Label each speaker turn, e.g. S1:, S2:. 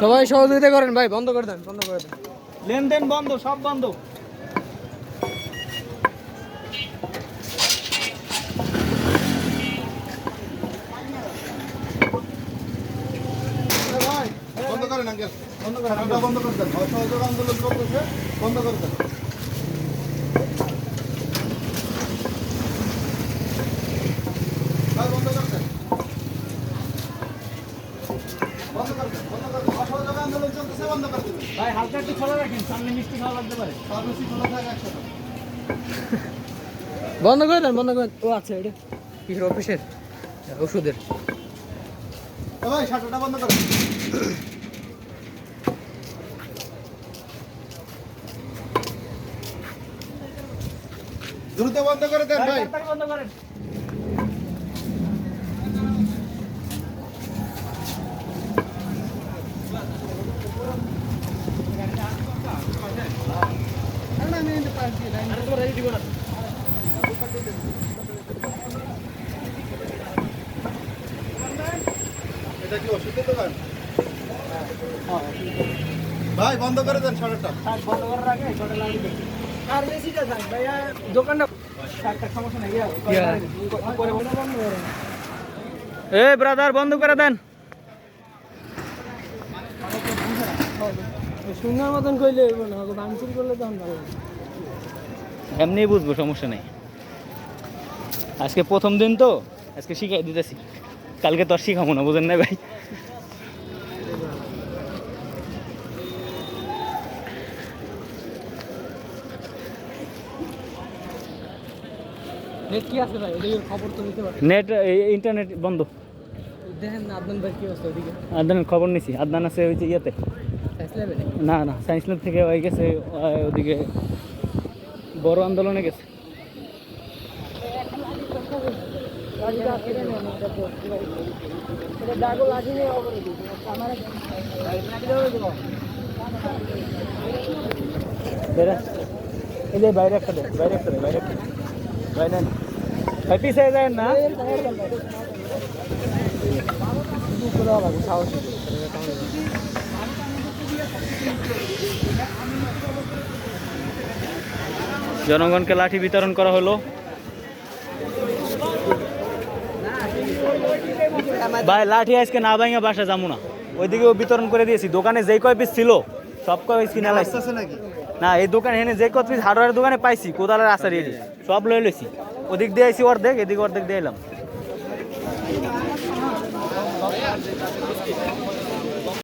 S1: সবাই সহযোগিতা করেন ভাই বন্ধ করে দেন বন্ধ করে দেন।
S2: লেনদেন বন্ধ সব বন্ধ
S3: বন্ধ করেন আঙ্কেল। বন্ধ করে দেন। অসহযোগ আন্দোলন বন্ধ করে দেন। ভাই, করে করে করে করে।
S2: হালকা একটু খোলা রাখেন সামনে মিষ্টি খাওয়া লাগতে পারে।
S3: ফার্মেসি খোলা থাকে একসাথে।
S1: বন্ধ করে দেন বন্ধ করে ও আচ্ছা এটা কিসের? অফিসের। ওষুধের।
S3: এ ভাই, শাটারটা বন্ধ করেন। দ্রুত বন্ধ করে দেন ভাই।
S2: তাড়াতাড়ি বন্ধ করেন।
S3: এটা কি ওষুধের দোকান? ভাই বন্ধ করে দেন শাটারটা
S2: থাক, বন্ধ করার আগে ছটা লাগিয়ে। আর বেশিটা থাক ভাইয়া দোকানটা থাক, থাক, সমস্যা নেই। পরে বন্ধ বন্ধ করেন এ ব্রাদার বন্ধ করে দেন।
S1: সুন্দর মতন কইলে হইব না ভাঙচুর করলে তখন ভালো
S4: এমনি বুঝব সমস্যা নেই। আজকে প্রথম দিন তো আজকে শিখাই দিতেছি। কালকে তো আর শিখাবো না বুঝেন না ভাই?
S1: নেট কি আছে ভাই? এদিকে খবর তো নিতে পারে।
S4: নেট ইন্টারনেট বন্ধ।
S1: দেখেন আদনান ভাই কি অবস্থা ওদিকে?
S4: আদনানের খবর নিছি। আদনান আছে ওই যে ইয়েতে। না না সায়েন্স ল্যাব থেকে হয়ে গেছে ওদিকে বড় আন্দোলনে গেছে। বাইরে। একটা দে বাইরে একটা দে বাইরে একটা দে। বাইরে পিছিয়ে যায় না জনগণকে লাঠি বিতরণ করা হলো। ভাই লাঠি আজকে না ভাঙে বাসা যাব না। ওইদিকেও বিতরণ করে দিয়েছি। দোকানে যেই কয় পিস ছিল সব কয় পিস কিনে
S3: নাকি?
S4: না এই দোকানে এনে যে কত পিস হার্ডওয়ারের দোকানে পাইছি কোদালের আচার এলি সব লয়ে লইছি। ওদিক দিয়ে আইছি অর্ধেক ওর অর্ধেক দিয়ে এলাম।